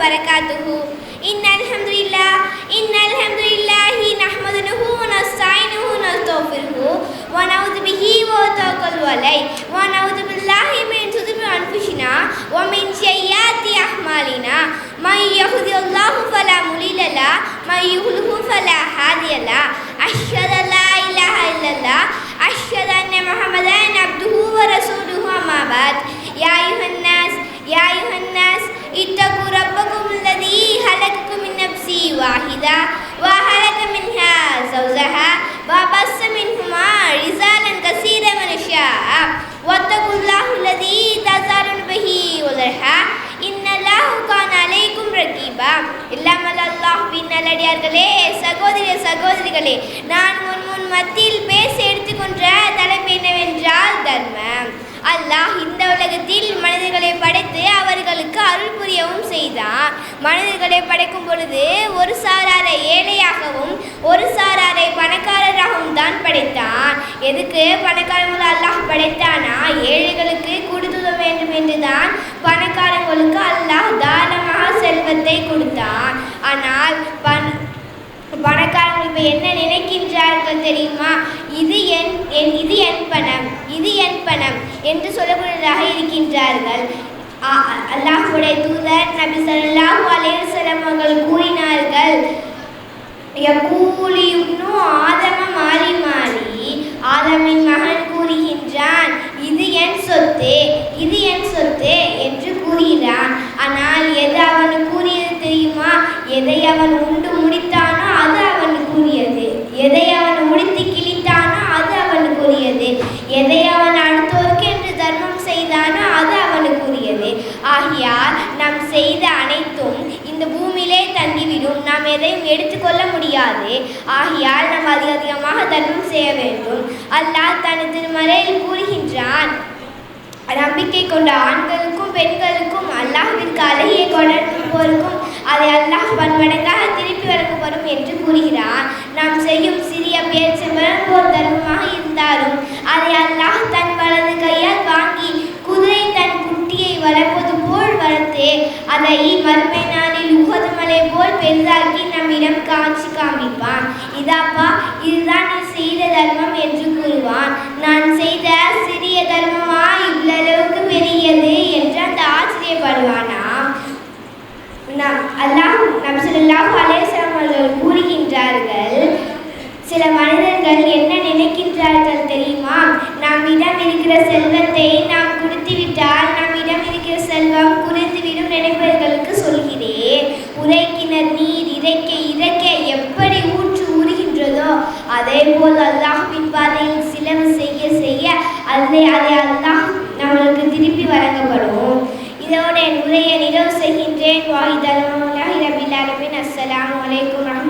وبركاته إن الحمد لله إن الحمد لله نحمده ونستعينه ونستغفره ونعوذ به ونتوكل عليه ونعوذ بالله من شرور أنفسنا ومن سيئات أعمالنا من يهد الله فلا مضل له من يضلل فلا هادي له أشهد வேண்டாம் இல்லாமல் அல்லாஹ் நல்லடியார்களே சகோதரி சகோதரிகளே நான் முன் முன் மத்தியில் பேச எடுத்துக்கொன்ற தலைப்பு என்னவென்றால் தர்மம். அல்லாஹ் இந்த உலகத்தில் மனிதர்களை படைத்து அவர்களுக்கு அருள் புரியவும் செய்தான். மனிதர்களை படைக்கும் பொழுது ஒரு சாராரை ஏழையாகவும் ஒரு சாராரை பணக்காரராகவும் தான் படைத்தான். எதுக்கு பணக்காரங்களை அல்லாஹ் படைத்தான் தாராளமாக கொடுத்தான். ஆனால் பண பணக்காரங்க இப்போ என்ன நினைக்கின்றார்கள் தெரியுமா? இது என் என் இது என் பணம் இது என் பணம் என்று சொல்லக்கூடியதாக இருக்கின்றார்கள். அல்லாஹுடைய தூதர் நபி ஸல்லல்லாஹு அலைஹி அவர்கள் கூறினார்கள் யகூலி இப்னு ஆதம மாறி மாறி ஆதமின் மகன் கூறுகின்றான் இது என் சொத்து இது என் சொத்து என்று கூறுகிறான். ஆனால் எது அவன் கூறியது எதை அவன் உண்டு முடித்தானோ அது அவனுக்குரியது எதை அவன் முடித்து கிழித்தானோ அது அவனுக்குரியது எதை அவன் அடுத்தோருக்கு என்று தர்மம் செய்தானோ அது அவனுக்குரியது ஆகியால் நாம் செய்த அனைத்தும் இந்த பூமியிலே தங்கிவிடும். நாம் எதையும் எடுத்துக்கொள்ள முடியாது. ஆகியால் நாம் அதிக அதிகமாக தர்மம் செய்ய வேண்டும். அல்லாஹ் தனது மறையில் கூறுகின்றான் நம்பிக்கை கொண்ட ஆண்களுக்கும் பெண்களுக்கும் அல்லாஹிற்கு அழகிய கொண்டிருப்போருக்கும் அதை அல்லாஹ் பன்மடங்காக திருப்பி வழங்கப்படும் என்று கூறுகிறான். நாம் செய்யும் சிறிய பேச்சு விளங்குவோர் தர்மமாக இருந்தாலும் அதை அல்லாஹ் தன் வலது கையால் வாங்கி குதிரை தன் குட்டியை வளர்ப்பது போல் வளர்த்து அதை மறுமை நாளில் உகது மலை போல் பெரிதாக்கி நம்மிடம் காட்சி காமிப்பான் இதாப்பா இதுதான் நீ செய்த தர்மம் என்று கூறுவான். நான் செய்த சிறிய தர்மமா இவ்வளவுக்கு பெரியது என்று அந்த ஆச்சரியப்படுவானாம் நம் அல்லாஹ் நம் அவர்கள் கூறுகின்றார்கள். சில மனிதர்கள் என்ன நினைக்கின்றார்கள் தெரியுமா? நம்மிடம் இருக்கிற செல்வத்தை நாம் கொடுத்துவிட்டால் நம்மிடம் இருக்கிற செல்வம் குறைந்துவிடும் நினைப்பவர்களுக்கு சொல்கிறேன். உரைக்கினர் நீர் இறைக்க இறைக்க எப்படி ஊற்று ஊறுகின்றதோ அதே போல் அல்லாஹின் பாதையில் சிலவு செய்ய செய்ய அதை அதை அல்லாஹ் நம்மளுக்கு திருப்பி வழங்கப்படும். இதோட என் உரையை நிறைவு செய்கின்றேன். வாஹிதலாஹி عليكم ورحمة